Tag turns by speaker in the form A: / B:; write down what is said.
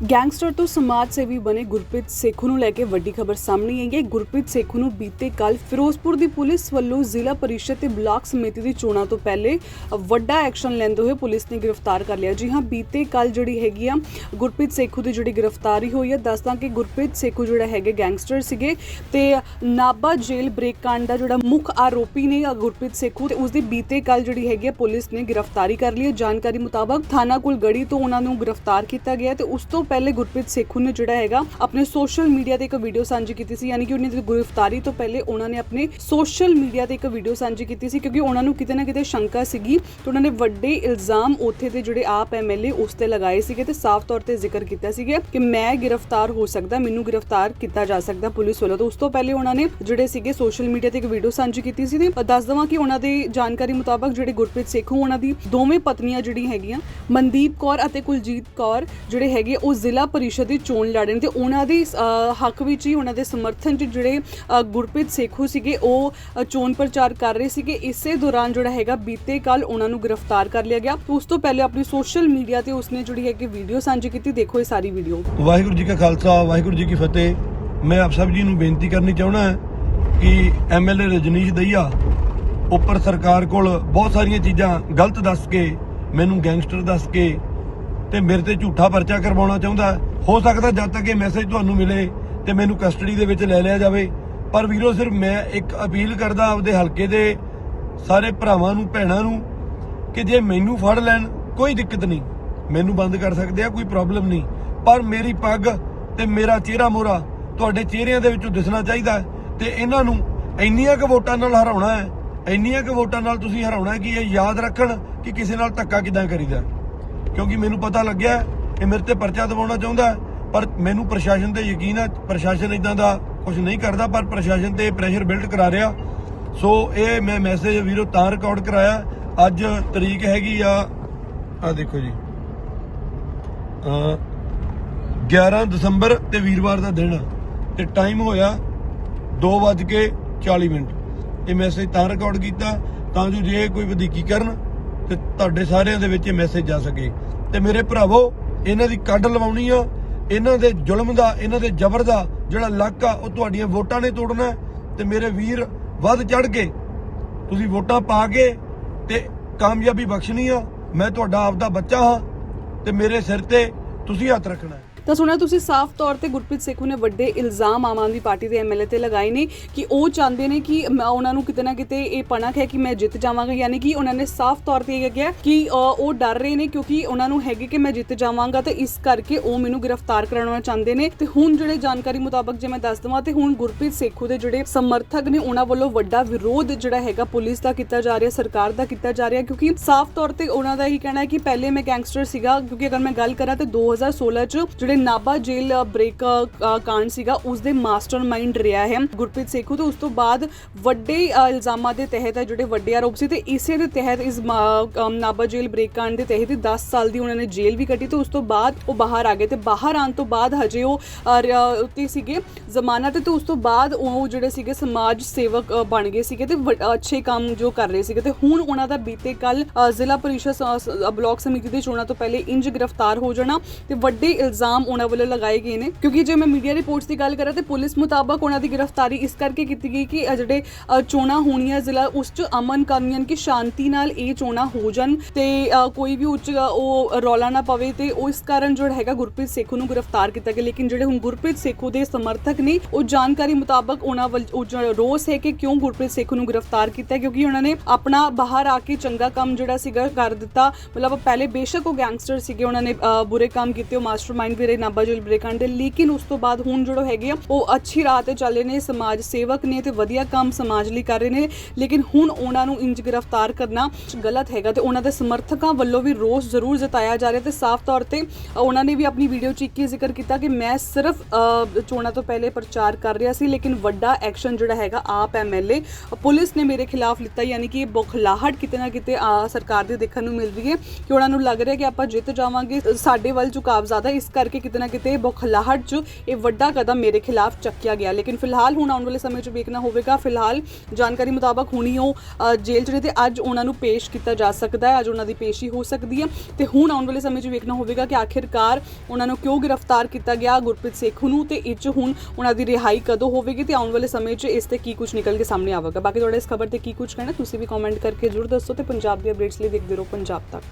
A: Gangster ਤੋਂ ਸਮਾਜ ਸੇਵੀ ਬਣੇ ਗੁਰਪ੍ਰੀਤ ਸੇਖੂ ਨੂੰ ਲੈ ਕੇ ਵੱਡੀ ਖਬਰ ਸਾਹਮਣੇ ਆਈ ਹੈ। ਗੁਰਪ੍ਰੀਤ ਸੇਖੂ ਨੂੰ ਬੀਤੇ ਕੱਲ ਫਿਰੋਜ਼ਪੁਰ ਦੀ ਪੁਲਿਸ ਵੱਲੋਂ ਜ਼ਿਲ੍ਹਾ ਪਰਿਸ਼ਦ ਤੇ ਬਲਾਕ ਸਮਿਤੀ ਦੀ ਚੋਣਾਂ ਤੋਂ ਪਹਿਲੇ ਵੱਡਾ ਐਕਸ਼ਨ ਲੈਂਦੇ ਹੋਏ ਪੁਲਿਸ ਨੇ ਗ੍ਰਿਫਤਾਰ ਕਰ ਲਿਆ। ਜੀ ਹਾਂ, ਬੀਤੇ ਕੱਲ ਜਿਹੜੀ ਹੈਗੀ ਆ ਗੁਰਪ੍ਰੀਤ ਸੇਖੂ ਦੀ ਜਿਹੜੀ ਗ੍ਰਿਫਤਾਰੀ ਹੋਈ ਹੈ। ਦੱਸਦਾ ਕਿ ਗੁਰਪ੍ਰੀਤ ਸੇਖੂ ਜਿਹੜਾ ਹੈਗੇ ਗੈਂਗਸਟਰ ਸੀਗੇ ਤੇ ਨਾਬਾ ਜੇਲ੍ਹ ਬ੍ਰੇਕ ਕਾਂਡ ਦਾ ਜਿਹੜਾ ਮੁੱਖ ਆਰੋਪੀ ਨੇ ਗੁਰਪ੍ਰੀਤ ਸੇਖੂ ਤੇ ਉਸ ਦੀ ਬੀਤੇ ਕੱਲ ਜਿਹੜੀ ਹੈਗੀ ਆ ਪੁਲਿਸ ਨੇ ਗ੍ਰਿਫਤਾਰੀ ਕਰ ਲਈ ਹੈ। ਜਾਣਕਾਰੀ ਮੁਤਾਬਕ ਥਾਣਾ ਕੁਲਗੜੀ ਤੋਂ ਉਹਨਾਂ ਨੂੰ ਗ੍ਰਿਫਤਾਰ ਕੀਤਾ ਗਿਆ ਤੇ ਉਸ ਤੋਂ ਪਹਿਲੇ ਗੁਰਪ੍ਰੀਤ ਸੇਖੂ ਨੇ ਜਿਹੜਾ ਹੈਗਾ ਆਪਣੇ ਸੋਸ਼ਲ ਮੀਡੀਆ ਤੇ ਇੱਕ ਵੀਡੀਓ ਸਾਂਝੀ ਕੀਤੀ ਸੀ, ਯਾਨੀ ਕਿ ਉਹਨਾਂ ਦੀ ਗ੍ਰਿਫਤਾਰੀ ਤੋਂ ਪਹਿਲੇ ਉਹਨਾਂ ਨੇ ਆਪਣੇ ਸੋਸ਼ਲ ਮੀਡੀਆ ਤੇ ਇੱਕ ਵੀਡੀਓ ਸਾਂਝੀ ਕੀਤੀ ਸੀ, ਕਿਉਂਕਿ ਉਹਨਾਂ ਨੂੰ ਕਿਤੇ ਨਾ ਕਿਤੇ ਸ਼ੰਕਾ ਸੀਗੀ ਤੇ ਉਹਨਾਂ ਨੇ ਵੱਡੇ ਇਲਜ਼ਾਮ ਉੱਥੇ ਤੇ ਜਿਹੜੇ ਆਪ ਐਮਐਲਏ ਉਸ ਤੇ ਲਗਾਏ ਸੀਗੇ ਤੇ ਸਾਫ਼ ਤੌਰ ਤੇ ਜ਼ਿਕਰ ਕੀਤਾ ਸੀਗਾ ਕਿ ਮੈਂ ਗ੍ਰਿਫਤਾਰ ਹੋ ਸਕਦਾ, ਮੈਨੂੰ ਗ੍ਰਿਫਤਾਰ ਕੀਤਾ ਜਾ ਸਕਦਾ ਪੁਲਿਸ ਵੱਲੋਂ। ਤਾਂ ਉਸ ਤੋਂ ਪਹਿਲੇ ਉਹਨਾਂ ਨੇ ਜਿਹੜੇ ਸੀਗੇ ਸੋਸ਼ਲ ਮੀਡੀਆ ਤੇ ਇੱਕ ਵੀਡੀਓ ਸਾਂਝੀ ਕੀਤੀ ਸੀ ਤੇ ਦੱਸ ਦਵਾਂ ਕਿ ਉਹਨਾਂ ਦੀ ਜਾਣਕਾਰੀ ਮੁਤਾਬਕ ਜਿਹੜੇ ਗੁਰਪ੍ਰੀਤ ਸੇਖੂ, ਉਹਨਾਂ ਦੀ ਦੋਵੇਂ ਪਤਨੀਆਂ ਜਿਹੜੀਆਂ ਹੈਗੀਆਂ, ਮਨਦੀਪ ਕੌਰ ਅਤੇ ਕੁਲਜੀਤ ਕੌਰ ਜਿਹੜੇ ਹੈਗੇ, ਉਹ ਜ਼ਿਲ੍ਹਾ ਪਰਿਸ਼ਦ ਦੀ ਚੋਣ ਲੜਨ ਰਹੇ ਤੇ ਉਹਨਾਂ ਦੇ ਹੱਕ ਵਿੱਚ ਹੀ ਉਹਨਾਂ ਦੇ ਸਮਰਥਨ 'ਚ ਜਿਹੜੇ ਗੁਰਪ੍ਰੀਤ ਸੇਖੂ ਸੀਗੇ, ਉਹ ਚੋਣ ਪ੍ਰਚਾਰ ਕਰ ਰਹੇ ਸੀਗੇ। ਇਸੇ ਦੌਰਾਨ ਜਿਹੜਾ ਹੈਗਾ, ਬੀਤੇ ਕੱਲ ਉਹਨਾਂ ਨੂੰ ਗ੍ਰਿਫਤਾਰ ਕਰ ਲਿਆ ਗਿਆ। ਉਸ ਤੋਂ ਪਹਿਲੇ ਆਪਣੀ ਸੋਸ਼ਲ ਮੀਡੀਆ ਤੇ ਉਸਨੇ ਜਿਹੜੀ ਹੈਗੀ ਵੀਡੀਓ ਸਾਂਝੀ ਕੀਤੀ। ਦੇਖੋ ਇਹ ਸਾਰੀ ਵੀਡੀਓ।
B: ਵਾਹਿਗੁਰੂ ਜੀ ਕਾ ਖਾਲਸਾ, ਵਾਹਿਗੁਰੂ ਜੀ ਕੀ ਫਤਿਹ। ਮੈਂ ਆਪ ਸਭ ਜੀ ਨੂੰ ਬੇਨਤੀ ਕਰਨੀ ਚਾਹਣਾ ਹੈ ਕਿ ਐਮਐਲਏ ਰਜਨੀਸ਼ ਦਈਆ ਉੱਪਰ ਸਰਕਾਰ ਕੋਲ ਬਹੁਤ ਸਾਰੀਆਂ ਚੀਜ਼ਾਂ ਗਲਤ ਦੱਸ ਕੇ, ਮੈਨੂੰ ਗੈਂਗਸਟਰ ਦੱਸ ਕੇ ਤੇ ਮੇਰੇ ਤੇ ਝੂਠਾ ਪਰਚਾ ਕਰਵਾਉਣਾ ਚਾਹੁੰਦਾ ਹੋ। ਸਕਦਾ ਜਦ ਤੱਕ ਇਹ ਮੈਸੇਜ ਤੁਹਾਨੂੰ ਮਿਲੇ ਤੇ ਮੈਨੂੰ ਕਸਟਡੀ ਦੇ ਵਿੱਚ ਲੈ ਲਿਆ ਜਾਵੇ। ਪਰ ਵੀਰੋ, ਸਿਰਫ ਮੈਂ ਇੱਕ ਅਪੀਲ ਕਰਦਾ ਆਪਦੇ ਹਲਕੇ ਦੇ ਸਾਰੇ ਭਰਾਵਾਂ ਨੂੰ, ਭੈਣਾਂ ਨੂੰ ਕਿ ਜੇ ਮੈਨੂੰ ਫੜ ਲੈਣ, ਕੋਈ ਦਿੱਕਤ ਨਹੀਂ। ਮੈਨੂੰ ਬੰਦ ਕਰ ਸਕਦੇ ਆ, ਕੋਈ ਪ੍ਰੋਬਲਮ ਨਹੀਂ। ਪਰ ਮੇਰੀ ਪੱਗ ਤੇ ਮੇਰਾ ਚਿਹਰਾ ਮੋਰਾ ਤੁਹਾਡੇ ਚਿਹਰਿਆਂ ਦੇ ਵਿੱਚੋਂ ਦਿਸਣਾ ਚਾਹੀਦਾ ਹੈ ਤੇ ਇਹਨਾਂ ਨੂੰ ਇੰਨੀਆਂ ਕੁ ਵੋਟਾਂ ਨਾਲ ਹਰਾਉਣਾ ਹੈ। ਇੰਨੀਆਂ ਕੁ ਵੋਟਾਂ ਨਾਲ ਤੁਸੀਂ ਹਰਾਉਣਾ ਕਿ ਇਹ ਯਾਦ ਰੱਖਣ ਕਿ ਕਿਸੇ ਨਾਲ ਧੱਕਾ ਕਿਦਾਂ ਕਰੀਦਾ ਕਿਉਂਕਿ ਮੈਨੂੰ ਪਤਾ ਲੱਗਿਆ ਇਹ ਮੇਰੇ ਤੇ ਪਰਚਾ ਦਿਵਾਉਣਾ ਚਾਹੁੰਦਾ ਪਰ ਮੈਨੂੰ ਪ੍ਰਸ਼ਾਸਨ ਤੇ ਯਕੀਨ ਹੈ, ਪ੍ਰਸ਼ਾਸਨ ਇਦਾਂ ਦਾ ਕੁਝ ਨਹੀਂ ਕਰਦਾ, ਪਰ ਪ੍ਰਸ਼ਾਸਨ ਤੇ ਪ੍ਰੈਸ਼ਰ ਬਿਲਡ ਕਰਾ ਰਿਹਾ। ਸੋ ਇਹ ਮੈਂ ਮੈਸੇਜ ਵੀਰੋ ਤਾਂ ਰਿਕਾਰਡ ਕਰਾਇਆ। ਅੱਜ ਤਰੀਕ ਹੈਗੀ ਆ ਆ ਦੇਖੋ ਜੀ। ਅ 11 ਦਸੰਬਰ ਤੇ ਵੀਰਵਾਰ ਦਾ ਦਿਨ ਆ। ਤੇ ਟਾਈਮ ਹੋਇਆ 2:40 ਮਿੰਟ। ਇਹ ਮੈਸੇਜ ਤਾਂ ਰਿਕਾਰਡ ਕੀਤਾ, ਤਾਂ ਜੋ ਜੇ ਕੋਈ ਵਧੀਕੀ ਕਰਨ ਤੇ ਤੁਹਾਡੇ ਸਾਰਿਆਂ ਦੇ ਵਿੱਚ ਇਹ ਮੈਸੇਜ ਜਾ ਸਕੇ। ਤੇ ਮੇਰੇ ਭਰਾਵੋ, ਇਹਨਾਂ ਦੀ ਕੱਢ ਲਵਾਉਣੀ ਆ। ਇਹਨਾਂ ਦੇ ਜ਼ੁਲਮ ਦਾ, ਇਹਨਾਂ ਦੇ ਜ਼ਬਰ ਦਾ ਜਿਹੜਾ ਲੱਕ ਆ, ਉਹ ਤੁਹਾਡੀਆਂ ਵੋਟਾਂ ਨੇ ਤੋੜਨਾ ਹੈ। ਤੇ ਮੇਰੇ ਵੀਰ, ਵੱਧ ਚੜ ਕੇ ਤੁਸੀਂ ਵੋਟਾਂ ਪਾ ਕੇ ਤੇ ਕਾਮਯਾਬੀ ਬਖਸ਼ਣੀ ਆ। ਮੈਂ ਤੁਹਾਡਾ ਆਪਦਾ ਬੱਚਾ ਹਾਂ ਤੇ ਮੇਰੇ ਸਿਰ ਤੇ ਤੁਸੀਂ ਹੱਥ ਰੱਖਣਾ
A: ਤਾਂ ਸੁਣਿਆ ਤੁਸੀਂ ਸਾਫ਼ ਤੌਰ ਤੇ ਗੁਰਪ੍ਰੀਤ ਸੇਖੂ ਨੇ ਵੱਡੇ ਇਲਜ਼ਾਮ ਆਮ ਆਦਮੀ ਪਾਰਟੀ ਦੇ ਐਮਐਲਏ ਤੇ ਲਗਾਏ ਨੇ ਕਿ ਉਹ ਚਾਹੁੰਦੇ ਨੇ ਕਿ ਮੈਂ ਉਹਨਾਂ ਨੂੰ ਕਿਤੇ ਨਾ ਕਿਤੇ ਇਹ ਪਣਕ ਹੈ ਕਿ ਮੈਂ ਜਿੱਤ ਜਾਵਾਂਗਾ, ਯਾਨੀ ਕਿ ਉਹਨਾਂ ਨੇ ਸਾਫ਼ ਤੌਰ ਤੇ ਇਹ ਕਿਹਾ ਕਿ ਉਹ ਡਰ ਰਹੇ ਨੇ ਕਿਉਂਕਿ ਉਹਨਾਂ ਨੂੰ ਹੈਗੇ ਕਿ ਮੈਂ ਜਿੱਤ ਜਾਵਾਂਗਾ ਤੇ ਇਸ ਕਰਕੇ ਉਹ ਮੈਨੂੰ ਗ੍ਰਿਫਤਾਰ ਕਰਾਉਣਾ ਚਾਹੁੰਦੇ ਨੇ। ਤੇ ਹੁਣ ਜਿਹੜੇ ਜਾਣਕਾਰੀ ਮੁਤਾਬਕ ਜੇ ਮੈਂ ਦੱਸ ਦਵਾਂ ਤੇ ਹੁਣ ਗੁਰਪ੍ਰੀਤ ਸੇਖੂ ਦੇ ਜਿਹੜੇ ਸਮਰਥਕ ਨੇ ਉਹਨਾਂ ਵੱਲੋਂ ਵੱਡਾ ਵਿਰੋਧ ਜਿਹੜਾ ਹੈਗਾ ਪੁਲਿਸ ਦਾ ਕੀਤਾ ਜਾ ਰਿਹਾ, ਸਰਕਾਰ ਦਾ ਕੀਤਾ ਜਾ ਰਿਹਾ, ਕਿਉਂਕਿ ਸਾਫ਼ ਤੌਰ ਤੇ ਉਹਨਾਂ ਦਾ ਇਹੀ ਕਹਿਣਾ ਹੈ ਕਿ ਪਹਿਲੇ ਮੈਂ ਗੈਂਗਸਟਰ ਸੀਗਾ, ਕਿਉਂਕਿ ਅਗਰ ਮੈਂ ਗੱਲ ਕਰਾਂ ਤੇ 2016 ਚ ਜਿਹੜੇ ਨਾਬਾ ਜੇਲ ਬ੍ਰੇਕ ਕਾਂਡ ਸੀਗਾ ਉਸ ਦੇ ਮਾਸਟਰਮਾਈਂਡ ਰਿਹਾ ਹੈ ਗੁਰਪ੍ਰੀਤ ਸੇਖੂ। ਤੇ ਉਸ ਤੋਂ ਬਾਅਦ ਵੱਡੇ ਇਲਜ਼ਾਮਾਂ ਦੇ ਤਹਿਤ ਹੈ ਜਿਹੜੇ ਵੱਡੇ ਆਰੋਪ ਸੀ, ਤੇ ਇਸੇ ਦੇ ਤਹਿਤ ਇਸ ਮਾ- ਨਾਬਾ ਜੇਲ੍ਹ ਬ੍ਰੇਕ ਕਾਂਡ ਦੇ ਤਹਿਤ ਹੀ 10 ਸਾਲ ਦੀ ਉਹਨਾਂ ਨੇ ਜੇਲ੍ਹ ਵੀ ਕੱਟੀ, ਤੇ ਉਸ ਤੋਂ ਬਾਅਦ ਉਹ ਬਾਹਰ ਆ ਗਏ। ਤੇ ਬਾਹਰ ਆਉਣ ਤੋਂ ਬਾਅਦ ਹਜੇ ਉਹ ਉੱਤੇ ਸੀਗੇ ਜ਼ਮਾਨਤ, ਤੇ ਉਸ ਤੋਂ ਬਾਅਦ ਉਹ ਜਿਹੜੇ ਸੀਗੇ ਸਮਾਜ ਸੇਵਕ ਬਣ ਗਏ ਸੀਗੇ, ਤੇ ਅੱਛੇ ਕੰਮ ਜੋ ਕਰ ਰਹੇ ਸੀਗੇ। ਤੇ ਹੁਣ ਉਹਨਾਂ ਦਾ ਬੀਤੇ ਕੱਲ ਜ਼ਿਲ੍ਹਾ ਪਰਿਸ਼ਦ ਸ- ਬਲਾਕ ਸਮਿਤੀ ਦੀ ਚੋਣਾਂ ਤੋਂ ਪਹਿਲੇ ਇੰਜ ਗ੍ਰਿਫਤਾਰ ਹੋ ਜਾਣਾ, ਤੇ ਵੱਡੇ ਇਲਜ਼ਾਮ ਉਹਨਾਂ ਵੱਲੋਂ ਲਗਾਏ ਗਏ ਨੇ। ਕਿਉਂਕਿ ਜੇ ਮੈਂ ਮੀਡੀਆ ਰਿਪੋਰਟਸ ਦੀ ਗੱਲ ਕਰਾਂ ਤੇ ਪੁਲਿਸ ਮੁਤਾਬਕ ਉਹਨਾਂ ਦੀ ਗ੍ਰਿਫਤਾਰੀ ਇਸ ਕਰਕੇ ਕੀਤੀ ਗਈ ਕਿ ਜਿਹੜੇ ਚੋਣਾਂ ਹੋਣੀਆਂ ਜ਼ਿਲ੍ਹਾ ਉਸ ਚ ਅਮਨ ਕਾਨੂੰਨ ਕਿ ਸ਼ਾਂਤੀ ਨਾਲ ਇਹ ਚੋਣਾਂ ਹੋ ਜਾਣ ਤੇ ਕੋਈ ਵੀ ਉੱਚ ਉਹ ਰੌਲਾ ਨਾ ਪਵੇ ਤੇ ਉਹ ਕਾਰਨ ਜਿਹੜਾ ਹੈਗਾ ਗੁਰਪ੍ਰੀਤ ਸੇਖੂ ਨੂੰ ਗ੍ਰਿਫਤਾਰ ਕੀਤਾ ਗਿਆ। ਲੇਕਿਨ ਜਿਹੜੇ ਹੁਣ ਗੁਰਪ੍ਰੀਤ ਸੇਖੂ ਦੇ ਸਮਰਥਕ ਨੇ, ਉਹ ਜਾਣਕਾਰੀ ਮੁਤਾਬਕ ਉਹਨਾਂ ਵੱਲ, ਉਹ ਰੋਸ ਹੈ ਕਿ ਕਿਉਂ ਗੁਰਪ੍ਰੀਤ ਸੇਖੂ ਨੂੰ ਗ੍ਰਿਫਤਾਰ ਕੀਤਾ ਕਿਉਂਕਿ ਉਹਨਾਂ ਨੇ ਆਪਣਾ ਬਾਹਰ ਆ ਕੇ ਚੰਗਾ ਕੰਮ ਜਿਹੜਾ ਸੀਗਾ ਕਰ ਦਿੱਤਾ। ਮਤਲਬ ਪਹਿਲੇ ਬੇਸ਼ੱਕ ਉਹ ਗੈਂਗਸਟਰ ਸੀਗੇ, ਉਹਨਾਂ ਨੇ ਬੁਰੇ ਕੰਮ ਕੀਤੇ, ਉਹ ਮਾਸਟਰਮਾਈਂਡ ਵੀ ਰਹੇ ਨਾਬਾ ਜੇਲ੍ਹ ਦੇ ਲੇਕਿਨ ਉਸ ਤੋਂ ਬਾਅਦ ਹੁਣ ਜਿਹੜੇ ਹੈਗੇ ਆ, ਉਹ ਅੱਛੀ ਰਾਹ ਤੇ ਚੱਲੇ ਨੇ, ਸਮਾਜ ਸੇਵਕ ਨੇ ਤੇ ਵਧੀਆ ਕੰਮ ਸਮਾਜ ਲਈ ਕਰ ਰਹੇ ਨੇ। ਲੇਕਿਨ ਹੁਣ ਉਹਨਾਂ ਨੂੰ ਇੰਜ ਗ੍ਰਿਫਤਾਰ ਕਰਨਾ ਗਲਤ ਹੈਗਾ ਤੇ ਉਹਨਾਂ ਦੇ ਸਮਰਥਕਾਂ ਵੱਲੋਂ ਵੀ ਰੋਸ ਜ਼ਰੂਰ ਜਤਾਇਆ ਜਾ ਰਿਹਾ ਤੇ ਸਾਫ਼ ਤੌਰ ਤੇ ਉਹਨਾਂ ਨੇ ਵੀ ਆਪਣੀ ਵੀਡੀਓ 'ਚ ਇੱਕ ਜ਼ਿਕਰ ਕੀਤਾ ਕਿ ਮੈਂ ਸਿਰਫ ਚੋਣਾਂ ਤੋਂ ਪਹਿਲੇ ਪ੍ਰਚਾਰ ਕਰ ਰਿਹਾ ਸੀ, ਲੇਕਿਨ ਵੱਡਾ ਐਕਸ਼ਨ ਜਿਹੜਾ ਹੈਗਾ ਆਪ ਐਮਐਲਏ ਪੁਲਿਸ ਨੇ ਮੇਰੇ ਖਿਲਾਫ ਲਿੱਤਾ, ਯਾਨੀ ਕਿ ਇਹ ਬੁਖਲਾਹਟ ਕਿਤੇ ਨਾ ਕਿਤੇ ਸਰਕਾਰ ਦੀ ਦੇਖਣ ਨੂੰ ਮਿਲ ਰਹੀ ਹੈ ਕਿ ਉਹਨਾਂ ਨੂੰ ਲੱਗ ਰਿਹਾ ਕਿ ਆਪਾਂ ਜਿੱਤ ਜਾਵਾਂਗੇ। ਸਾਡੇ ਵੱਲ ਝੁਕਾਵ ਜ਼ਿਆਦਾ ਇਸ ਕਰਕੇ ਕਿ ਕਿਤੇ ਨਾ ਕਿਤੇ ਬੁਖਲਾਹਟ 'ਚ ਇਹ ਵੱਡਾ ਕਦਮ ਮੇਰੇ ਖਿਲਾਫ ਚੱਕਿਆ ਗਿਆ। ਲੇਕਿਨ ਫਿਲਹਾਲ ਹੁਣ ਆਉਣ ਵਾਲੇ ਸਮੇਂ 'ਚ ਵੇਖਣਾ ਹੋਵੇਗਾ। ਫਿਲਹਾਲ ਜਾਣਕਾਰੀ ਮੁਤਾਬਕ ਹੁਣੀ ਉਹ ਜੇਲ੍ਹ 'ਚ ਨੇ ਤੇ ਅੱਜ ਉਹਨਾਂ ਨੂੰ ਪੇਸ਼ ਕੀਤਾ ਜਾ ਸਕਦਾ ਹੈ। ਅੱਜ ਉਹਨਾਂ ਦੀ ਪੇਸ਼ੀ ਹੋ ਸਕਦੀ ਹੈ ਤੇ ਹੁਣ ਆਉਣ ਵਾਲੇ ਸਮੇਂ 'ਚ ਵੇਖਣਾ ਹੋਵੇਗਾ ਕਿ ਆਖਿਰਕਾਰ ਉਹਨਾਂ ਨੂੰ ਕਿਉਂ ਗ੍ਰਿਫਤਾਰ ਕੀਤਾ ਗਿਆ ਗੁਰਪ੍ਰੀਤ ਸੇਖੂ ਨੂੰ ਤੇ ਇਹ 'ਚ ਹੁਣ ਉਹਨਾਂ ਦੀ ਰਿਹਾਈ ਕਦੋਂ ਹੋਵੇਗੀ ਤੇ ਆਉਣ ਵਾਲੇ ਸਮੇਂ 'ਚ ਇਸ ਤੇ ਕੀ ਕੁਝ ਨਿਕਲ ਕੇ ਸਾਹਮਣੇ ਆਵੇਗਾ। ਬਾਕੀ ਤੁਹਾਡਾ ਇਸ ਖਬਰ ਤੇ ਕੀ ਕੁਝ ਕਹਿਣਾ, ਤੁਸੀਂ ਵੀ ਕਮੈਂਟ ਕਰਕੇ ਜ਼ਰੂਰ ਦੱਸੋ ਤੇ ਪੰਜਾਬ ਦੇ ਅਪਡੇਟਸ ਲਈ ਦੇਖਦੇ ਰਹੋ ਪੰਜਾਬ ਤੱਕ।